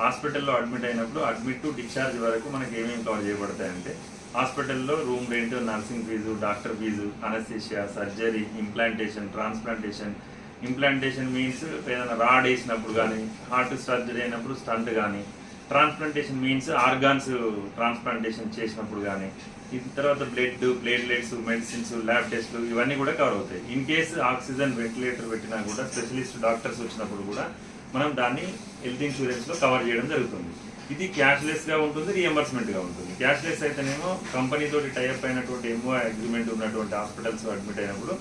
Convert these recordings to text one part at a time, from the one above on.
హాస్పిటల్లో అడ్మిట్ అయినప్పుడు admit to discharge వరకు మనకి ఏమేమి కవర్ చేయబడతాయంటే హాస్పిటల్లో room rent nursing fee doctor fee anaesthesia surgery implantation transplantation. Implantation means ఏదైనా రాడ్ వేసినప్పుడు కానీ హార్ట్ సర్జరీ అయినప్పుడు స్టంట్ కానీ ట్రాన్స్ప్లాంటేషన్ మీన్స్ ఆర్గాన్స్ ట్రాన్స్ప్లాంటేషన్ చేసినప్పుడు కానీ ఇది తర్వాత బ్లడ్ ప్లేట్లెట్స్ మెడిసిన్స్ ల్యాబ్ టెస్ట్లు ఇవన్నీ కూడా కవర్ అవుతాయి. ఇన్ కేసు ఆక్సిజన్ వెంటిలేటర్ పెట్టినా కూడా స్పెషలిస్ట్ డాక్టర్స్ వచ్చినప్పుడు కూడా మనం దాన్ని హెల్త్ ఇన్సూరెన్స్లో కవర్ చేయడం జరుగుతుంది. ఇది క్యాష్లెస్గా ఉంటుంది రియంబర్స్మెంట్గా ఉంటుంది. క్యాష్లెస్ అయితేనేమో కంపెనీ తోటి టైఅప్ అయినటువంటి ఎంఓ అగ్రిమెంట్ ఉన్నటువంటి హాస్పిటల్స్ అడ్మిట్ అయినప్పుడు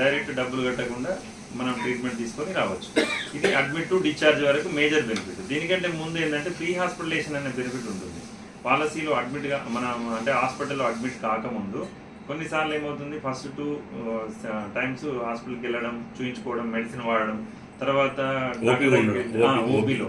డైరెక్ట్ డబ్బులు కట్టకుండా మనం ట్రీట్మెంట్ తీసుకొని రావచ్చు. ఇది అడ్మిట్ టు డిశ్చార్జ్ వరకు మేజర్ బెనిఫిట్ దీనికంటే ముందు ఏంటంటే ప్రీ హాస్పిటలేషన్ అనే బెనిఫిట్ ఉంటుంది. పాలసీలో అడ్మిట్గా మనం అంటే హాస్పిటల్లో అడ్మిట్ కాకముందు కొన్నిసార్లు ఏమవుతుంది? ఫస్ట్ టూ టైమ్స్ హాస్పిటల్కి వెళ్ళడం చూయించుకోవడం మెడిసిన్ వాడడం తర్వాత. ఓపీలో.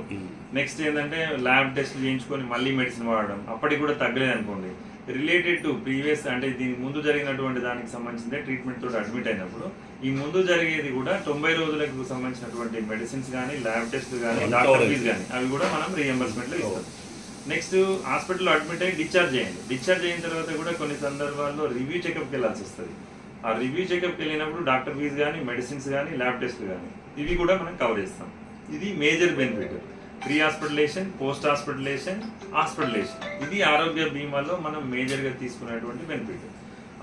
నెక్స్ట్ ఏంటంటే ల్యాబ్ టెస్ట్ చేయించుకొని మళ్ళీ మెడిసిన్ వాడడం. అప్పటికి కూడా తగ్గలేదు అనుకోండి. రిలేటెడ్ టు ప్రీవియస్ అంటే దీనికి ముందు జరిగినటువంటి దానికి సంబంధించిన ట్రీట్మెంట్ తోటి అడ్మిట్ అయినప్పుడు ఈ ముందు జరిగేది కూడా తొంభై రోజులకు సంబంధించినటువంటి మెడిసిన్స్ కానీ ల్యాబ్ టెస్ట్ కానీ డాక్టర్. ఫీజ్ కానీ అవి కూడా మనం రీఎంబర్స్మెంట్లో ఇస్తాం. నెక్స్ట్ హాస్పిటల్లో అడ్మిట్ అయ్యి డిశ్చార్జ్ చేయండి. డిశ్చార్జ్ అయిన తర్వాత కూడా కొన్ని సందర్భాల్లో రివ్యూ చెకప్కి వెళ్ళాల్సి వస్తుంది. ఆ రివ్యూ చెకప్కి వెళ్ళినప్పుడు డాక్టర్ ఫీజు కానీ మెడిసిన్స్ కానీ ల్యాబ్ టెస్ట్లు కానీ ఇవి కూడా మనం కవర్ చేస్తాం. ఇది major benefit pre hospitalisation post hospitalisation hospitalisation ఇది ఆరోగ్య బీమాలో మనం మేజర్గా తీసుకునేటువంటి బెనిఫిట్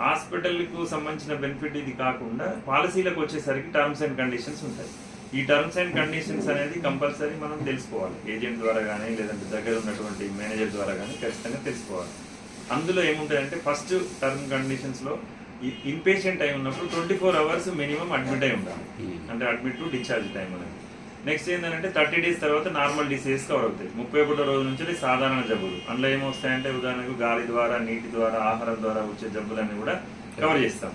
హాస్పిటల్కు సంబంధించిన బెనిఫిట్ ఇది కాకుండా పాలసీలకు వచ్చేసరికి టర్మ్స్ అండ్ కండిషన్స్ ఉంటాయి. ఈ టర్మ్స్ అండ్ కండిషన్స్ అనేది కంపల్సరీ మనం తెలుసుకోవాలి. ఏజెంట్ ద్వారా కానీ లేదంటే దగ్గర ఉన్నటువంటి మేనేజర్ ద్వారా కానీ ఖచ్చితంగా తెలుసుకోవాలి. అందులో ఏముంటాయంటే ఫస్ట్ టర్మ్ కండిషన్స్లో ఇన్పేషెంట్ అయి ఉన్నప్పుడు twenty four hours minimum admit అయి ఉండాలి. అంటే అడ్మిట్ టు డిశ్చార్జ్ టైం అనేది. నెక్స్ట్ ఏంటంటే థర్టీ డేస్ తర్వాత నార్మల్ డిసీజెస్ కవర్ అవుతాయి. ముప్పై ఒకటో రోజు నుంచి సాధారణ జబ్బులు. అందులో ఏమొస్తాయంటే ఉదాహరణకు గాలి ద్వారా నీటి ద్వారా ఆహారం ద్వారా వచ్చే జబ్బులన్నీ కూడా కవర్ చేస్తాం.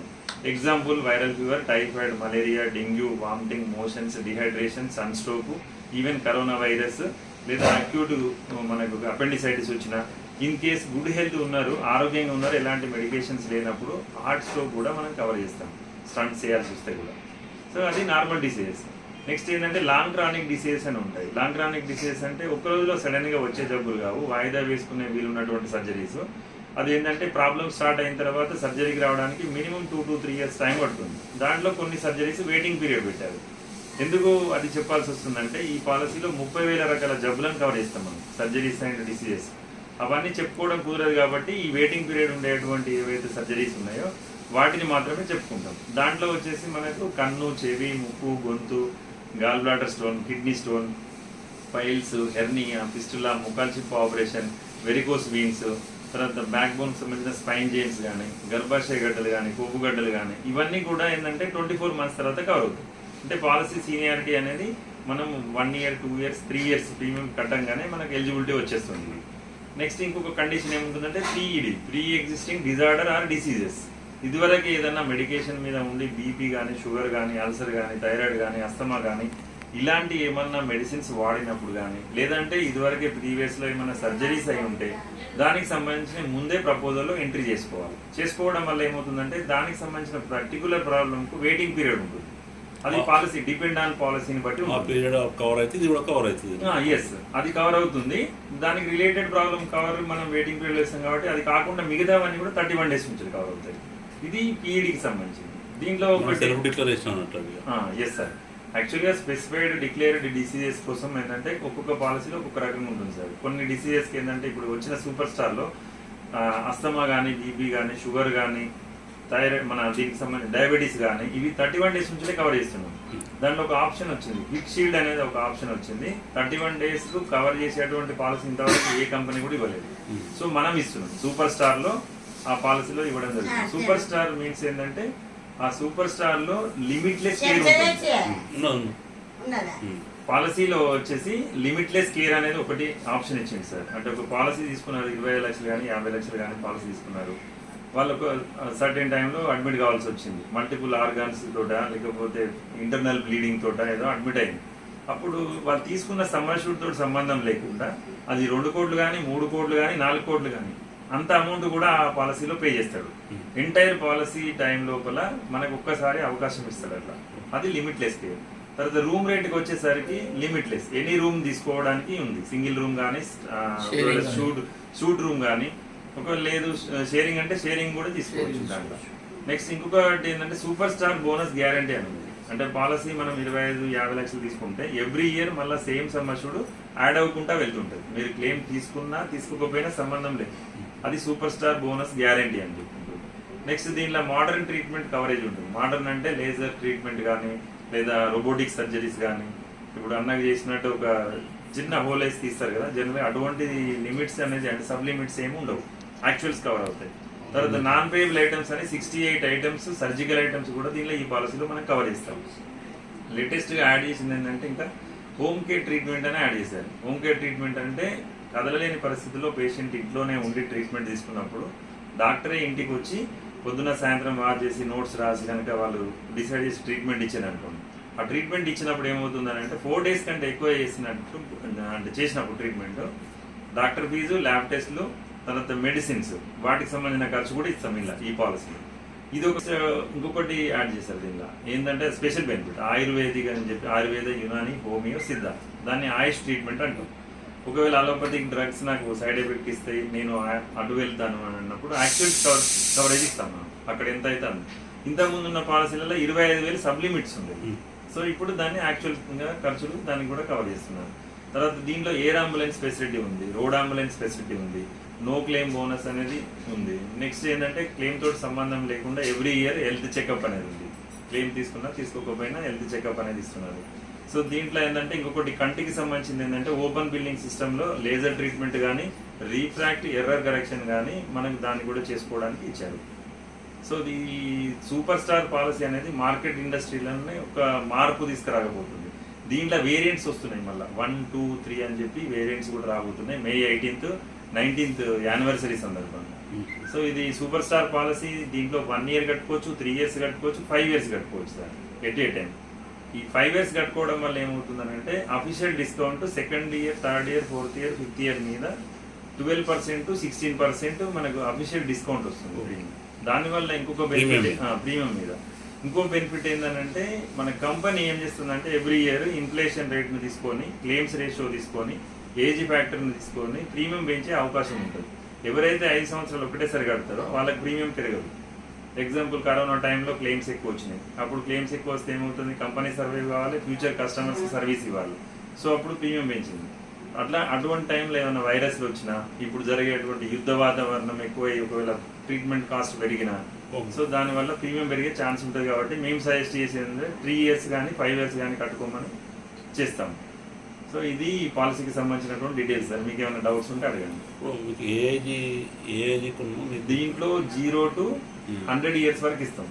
Example viral fever typhoid malaria dengue vomiting motions dehydration sun stroke even corona virus లేదా అక్యూట్ మనకు అపెండిసైటిస్ వచ్చిన ఇన్ కేస్ గుడ్ హెల్త్ ఉన్నారు ఆరోగ్యంగా ఉన్నారు ఎలాంటి మెడికేషన్స్ లేనప్పుడు హార్ట్ స్ట్రోక్ కూడా మనం కవర్ చేస్తాం. స్టంట్ చేయాల్సి వస్తే కూడా. సో అది నార్మల్ డిసీజెస్ నెక్స్ట్ ఏంటంటే లాంగ్ క్రానిక్ డిసీజెస్ అని ఉంటాయి. లాంగ్ క్రానిక్ డిసీజెస్ అంటే ఒక రోజులో సడన్గా వచ్చే జబ్బులు కావు. వాయిదా వేసుకునే వీలు ఉన్నటువంటి సర్జరీస్ అది ఏంటంటే ప్రాబ్లమ్ స్టార్ట్ అయిన తర్వాత సర్జరీకి రావడానికి minimum two to three years time పడుతుంది. దాంట్లో కొన్ని సర్జరీస్ వెయిటింగ్ పీరియడ్ పెట్టారు. ఎందుకు అది చెప్పాల్సి వస్తుందంటే ఈ పాలసీలో ముప్పై వేల రకాల జబ్బులను కవర్ చేస్తాం మనం. సర్జరీస్ అండ్ డిసీజెస్ అవన్నీ చెప్పుకోవడం కుదరదు కాబట్టి ఈ వెయిటింగ్ పీరియడ్ ఉండేటువంటి ఏవైతే సర్జరీస్ ఉన్నాయో వాటిని మాత్రమే చెప్పుకుంటాం. దాంట్లో వచ్చేసి మనకు కన్ను చెవి ముక్కు గొంతు gall bladder stone kidney stone piles hernia fistula ముఖాల్చిప్ operation varicose veins తర్వాత బ్యాక్ బోన్ సంబంధించిన స్పైన్ జెయిన్స్ కానీ గర్భాశయ గడ్డలు కానీ కొవ్వు గడ్డలు కానీ ఇవన్నీ కూడా ఏంటంటే ట్వంటీ ఫోర్ మంత్స్ తర్వాత కవర్ అవుతాయి. అంటే పాలసీ సీనియారిటీ అనేది మనం one year two years three years premium కట్టంగానే మనకు ఎలిజిబిలిటీ వచ్చేస్తుంది. నెక్స్ట్ ఇంకొక కండిషన్ ఏముంటుందంటే PED pre existing disorder or diseases ఇదివరకు ఏదైనా మెడికేషన్ మీద ఉండి బీపీ కానీ షుగర్ కానీ అల్సర్ కానీ థైరాయిడ్ కానీ అస్తమా కానీ ఇలాంటి ఏమన్నా మెడిసిన్స్ వాడినప్పుడు కానీ లేదంటే ఇదివరకే ప్రీవియస్లో ఏమైనా సర్జరీస్ అయి ఉంటే దానికి సంబంధించిన ముందే ప్రపోజల్లో ఎంట్రీ చేసుకోవాలి. చేసుకోవడం వల్ల ఏమవుతుందంటే దానికి సంబంధించిన పర్టికులర్ ప్రాబ్లంకు వెయిటింగ్ పీరియడ్ ఉంటుంది. అది పాలసీ డిపెండ్ ఆన్ పాలసీని బట్టి ఆ పీరియడ్ కవర్ అయితే ఇది కూడా కవర్ అవుతుంది. ఎస్ అది కవర్ అవుతుంది. దానికి రిలేటెడ్ ప్రాబ్లం కవర్ మనం వెయిటింగ్ పీరియడ్ వేస్తాం కాబట్టి అది కాకుండా మిగతావన్నీ కూడా థర్టీ వన్ డేస్ నుంచి కవర్ అవుతాయి. ఇది పీఈడికి సంబంధించింది. దీంట్లో సెల్ఫ్ డిక్లరేషన్ అన్నట్టు. ఎస్ సార్ యాక్చువల్గా స్పెసిఫైడ్ డిక్లేర్డ్ డిసీజెస్ కోసం ఏంటంటే ఒక్కొక్క పాలసీలో ఒక్కొక్క రకంగా ఉంటుంది సార్ కొన్ని డిసీజెస్కి ఏంటంటే ఇప్పుడు వచ్చిన సూపర్ స్టార్లో అస్తమా కానీ బీపీ కానీ షుగర్ కానీ థైరాయిడ్ మన దీనికి సంబంధించి డయాబెటీస్ కానీ ఇవి థర్టీ వన్ డేస్ నుంచే కవర్ చేస్తున్నాం. దాంట్లో ఒక ఆప్షన్ వచ్చింది. క్విక్ షీల్డ్ అనేది ఒక ఆప్షన్ వచ్చింది. థర్టీ వన్ డేస్ కవర్ చేసేటువంటి పాలసీ ఇంతవరకు ఏ కంపెనీ కూడా ఇవ్వలేదు. సో మనం ఇస్తున్నాం. సూపర్ స్టార్లో ఆ పాలసీలో ఇవ్వడం జరుగుతుంది. సూపర్ స్టార్ మీన్స్ ఏంటంటే ఆ సూపర్ స్టార్లో లిమిట్లెస్ కేర్ ఉంటుంది. ఉన్నా, ఉన్నా. ఉన్నదా? ఉమ్. పాలసీలో వచ్చేసి లిమిట్లెస్ కేర్ అనేది ఒకటి ఆప్షన్ ఇచ్చింది సార్ అంటే ఒక పాలసీ తీసుకున్నారు ఇరవై లక్షలు కానీ యాభై లక్షలు కానీ పాలసీ తీసుకున్నారు. వాళ్ళకు సర్టెన్ టైంలో అడ్మిట్ కావాల్సి వచ్చింది. మల్టిపుల్ ఆర్గాన్స్ తోట లేకపోతే ఇంటర్నల్ బ్లీడింగ్ తోట ఏదో అడ్మిట్ అయింది. అప్పుడు వాళ్ళు తీసుకున్న తోటి సంబంధం లేకుండా అది రెండు కోట్లు కానీ మూడు కోట్లు కానీ నాలుగు కోట్లు కానీ అంత అమౌంట్ కూడా ఆ పాలసీలో పే చేస్తాడు. ఎంటైర్ పాలసీ టైం లోపల మనకు ఒక్కసారి అవకాశం ఇస్తాడు అట్లా. అది లిమిట్లెస్ కేర్ తర్వాత రూమ్ రేట్కి వచ్చేసరికి లిమిట్లెస్ ఎనీ రూమ్ తీసుకోవడానికి ఉంది. సింగిల్ రూమ్ కానీ. షూట్ షూట్ రూమ్ కానీ ఒకవేళ లేదు షేరింగ్ అంటే షేరింగ్ కూడా తీసుకోవచ్చు దాంట్లో. నెక్స్ట్ ఇంకొకటి ఏంటంటే సూపర్ స్టార్ బోనస్ గ్యారంటీ అని ఉంది. అంటే పాలసీ మనం ఇరవై ఐదు యాభై లక్షలు తీసుకుంటే ఎవ్రీ ఇయర్ మళ్ళీ సేమ్ సమ్మర్షుడు యాడ్ అవ్వకుండా వెళ్తుంటుంది. మీరు క్లెయిమ్ తీసుకున్నా తీసుకోకపోయినా సంబంధం లేదు. అది సూపర్ స్టార్ బోనస్ గ్యారంటీ అని చెప్పుకుంటుంది నెక్స్ట్ దీంట్లో మోడర్న్ ట్రీట్మెంట్ కవరేజ్ ఉంటుంది. మోడర్న్ అంటే లేజర్ ట్రీట్మెంట్ కానీ లేదా రోబోటిక్ సర్జరీస్ కానీ. ఇప్పుడు అన్నకు చేసినట్టు ఒక చిన్న హోల్ వేసి తీస్తారు కదా జనరల్ అటువంటి లిమిట్స్ అనేది అంటే సబ్ లిమిట్స్ ఏమి ఉండవు. యాక్చువల్స్ కవర్ అవుతాయి. తర్వాత నాన్ పేయబుల్ ఐటమ్స్ అని sixty eight items surgical items కూడా దీనిలో ఈ పాలసీలో మనం కవర్ చేస్తాం. లేటెస్ట్గా యాడ్ చేసింది ఏంటంటే ఇంకా హోమ్ కేర్ ట్రీట్మెంట్ అని యాడ్ చేశారు. హోమ్ కేర్ ట్రీట్మెంట్ అంటే కదలలేని పరిస్థితుల్లో పేషెంట్ ఇంట్లోనే ఉండి ట్రీట్మెంట్ తీసుకున్నప్పుడు డాక్టరే ఇంటికి వచ్చి పొద్దున సాయంత్రం వాచ్ చేసి నోట్స్ రాసి కనుక వాళ్ళు డిసైడ్ చేసి ట్రీట్మెంట్ ఇచ్చారు అనుకోండి. ఆ ట్రీట్మెంట్ ఇచ్చినప్పుడు ఏమవుతుందని అంటే ఫోర్ డేస్ కంటే ఎక్కువ చేసినట్టు అంటే చేసినప్పుడు ట్రీట్మెంట్ డాక్టర్ ఫీజు ల్యాబ్ టెస్ట్లు తర్వాత మెడిసిన్స్ వాటికి సంబంధించిన ఖర్చు కూడా ఇస్తాం ఇలా ఈ పాలసీలో ఇది ఒక ఇంకొకటి యాడ్ చేశారు దీనిలో. ఏంటంటే స్పెషల్ బెనిఫిట్ ఆయుర్వేదిక్ అని చెప్పి ఆయుర్వేద యునాని హోమియో సిద్ధ దాన్ని ఆయుష్ ట్రీట్మెంట్ అంటాం. ఒకవేళ అలోపతిక్ డ్రగ్స్ నాకు సైడ్ ఎఫెక్ట్ ఇస్తాయి నేను అటు వెళ్తాను అని అన్నప్పుడు యాక్చువల్ కవర్ కవరేజ్ ఇస్తాం మనం. అక్కడ ఎంత అయితే అంత ఇంతకుముందు ఉన్న పాలసీలలో ఇరవై ఐదు వేలు సబ్ లిమిట్స్ ఉండేవి సో ఇప్పుడు దాన్ని యాక్చువల్గా ఖర్చులు దాన్ని కూడా కవర్ చేస్తున్నారు. తర్వాత దీంట్లో ఎయిర్ అంబులెన్స్ ఫెసిలిటీ ఉంది రోడ్ అంబులెన్స్ ఫెసిలిటీ ఉంది. నో క్లెయిమ్ బోనస్ అనేది ఉంది. నెక్స్ట్ ఏంటంటే క్లెయిమ్ తోటి సంబంధం లేకుండా ఎవ్రీ ఇయర్ హెల్త్ చెకప్ అనేది ఉంది. క్లెయిమ్ తీసుకున్నా తీసుకోకపోయినా హెల్త్ చెకప్ అనేది ఇస్తున్నారు. సో దీంట్లో ఏంటంటే ఇంకొకటి కంటికి సంబంధించింది ఏంటంటే ఓపెన్ బిల్డింగ్ సిస్టంలో లేజర్ ట్రీట్మెంట్ కానీ రీఫ్రాక్ట్ ఎర్రర్ కరెక్షన్ కానీ మనకు దాన్ని కూడా చేసుకోవడానికి ఇచ్చారు. సో ఈ సూపర్ స్టార్ పాలసీ అనేది మార్కెట్ ఇండస్ట్రీలోనే ఒక మార్పు తీసుకురాకపోతుంది. దీంట్లో వేరియంట్స్ వస్తున్నాయి మళ్ళీ. వన్ టూ త్రీ అని చెప్పి వేరియంట్స్ కూడా రాబోతున్నాయి. మే ఎయిటీన్త్ నైన్టీన్త్ యానివర్సరీ సందర్భంగా సో ఇది సూపర్ స్టార్ పాలసీ దీంట్లో వన్ ఇయర్ కట్టుకోవచ్చు త్రీ ఇయర్స్ కట్టుకోవచ్చు ఫైవ్ ఇయర్స్ కట్టుకోవచ్చు సార్ ఎట్ ఏ టైం ఈ ఫైవ్ ఇయర్స్ కట్టుకోవడం వల్ల ఏమవుతుందనంటే official discount second year third year fourth year fifth year మీద ట్వెల్వ్ పర్సెంట్ సిక్స్టీన్ పర్సెంట్ మనకు అఫీషియల్ డిస్కౌంట్ వస్తుంది. దానివల్ల ఇంకొక బెనిఫిట్. ప్రీమియం మీద. ఇంకో బెనిఫిట్ ఏంటంటే మన కంపెనీ ఏం చేస్తుందంటే ఎవ్రీ ఇయర్ ఇన్ఫ్లేషన్ రేట్ను తీసుకొని క్లెయిమ్స్ రేషియో తీసుకొని ఏజ్ ఫ్యాక్టర్ని తీసుకొని ప్రీమియం పెంచే అవకాశం ఉంటుంది. ఎవరైతే ఐదు సంవత్సరాలు ఒకటేసారి కడతారో వాళ్ళకి ప్రీమియం పెరగదు. ఎగ్జాంపుల్ కరోనా టైంలో క్లెయిమ్స్ ఎక్కువ వచ్చినాయి. అప్పుడు క్లెయిమ్స్ ఎక్కువ వస్తే ఏమవుతుంది? కంపెనీ సర్వైవ్ కావాలి ఫ్యూచర్ కస్టమర్స్ సర్వీస్ ఇవ్వాలి. సో అప్పుడు ప్రీమియం పెంచింది. అట్లా అటువంటి టైంలో ఏమైనా వైరస్లు వచ్చినా ఇప్పుడు జరిగేటువంటి యుద్ధ వాతావరణం ఎక్కువై ఒకవేళ ట్రీట్మెంట్ కాస్ట్ పెరిగినా సో దానివల్ల ప్రీమియం పెరిగే ఛాన్స్ ఉంటుంది కాబట్టి మేము సజెస్ట్ చేసేది త్రీ ఇయర్స్ కానీ ఫైవ్ ఇయర్స్ కానీ కట్టుకోమని చేస్తాం సో ఇది ఈ పాలసీకి సంబంధించినటువంటి డీటెయిల్స్ సార్. మీకు ఏమైనా డౌట్స్ ఉంటే అడగండి. మీకు ఏ ఏజ్ ఏ ఏజ్ కొన్నా దీంట్లో జీరో టు హండ్రెడ్ ఇయర్స్ వరకు ఇస్తాం.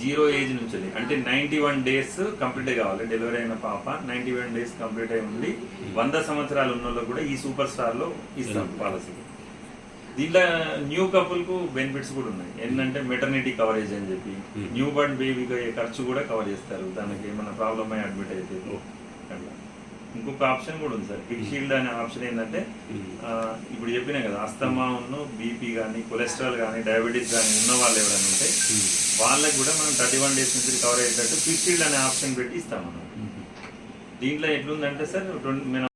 జీరో ఏజ్ నుంచి. అంటే నైన్టీ వన్ డేస్ కంప్లీట్ కావాలి. డెలివరీ అయిన పాప నైన్టీ వన్ డేస్ కంప్లీట్ అయి ఉండి వంద సంవత్సరాలు ఉన్న కూడా ఈ సూపర్ స్టార్లో ఇస్తాం పాలసీ దీంట్లో న్యూ కపుల్కు బెనిఫిట్స్ కూడా ఉన్నాయి. ఏంటంటే మెటర్నిటీ కవరేజ్ అని చెప్పి Hmm. న్యూ బర్న్ బేబీకి అయ్యే ఖర్చు కూడా కవర్ చేస్తారు. దానికి ఏమైనా ప్రాబ్లమ్ అయ్యి అడ్మిట్ అయితే. Oh. అట్లా. ఇంకొక ఆప్షన్ కూడా ఉంది సార్. కిక్ షీల్డ్ అనే ఆప్షన్ ఏంటంటే ఇప్పుడు చెప్పినా కదా అస్తమా ఉన్న బీపీ కానీ కొలెస్ట్రాల్ కానీ డయాబెటీస్ కానీ ఉన్న వాళ్ళు ఎవరైనా ఉంటే వాళ్ళకి కూడా మనం థర్టీ వన్ డేస్ నుంచి కవర్ అయ్యేటట్టు క్విక్ షీల్డ్ అనే ఆప్షన్ పెట్టి ఇస్తాం మనం దీంట్లో ఎట్లుందంటే సార్ ట్వంటీ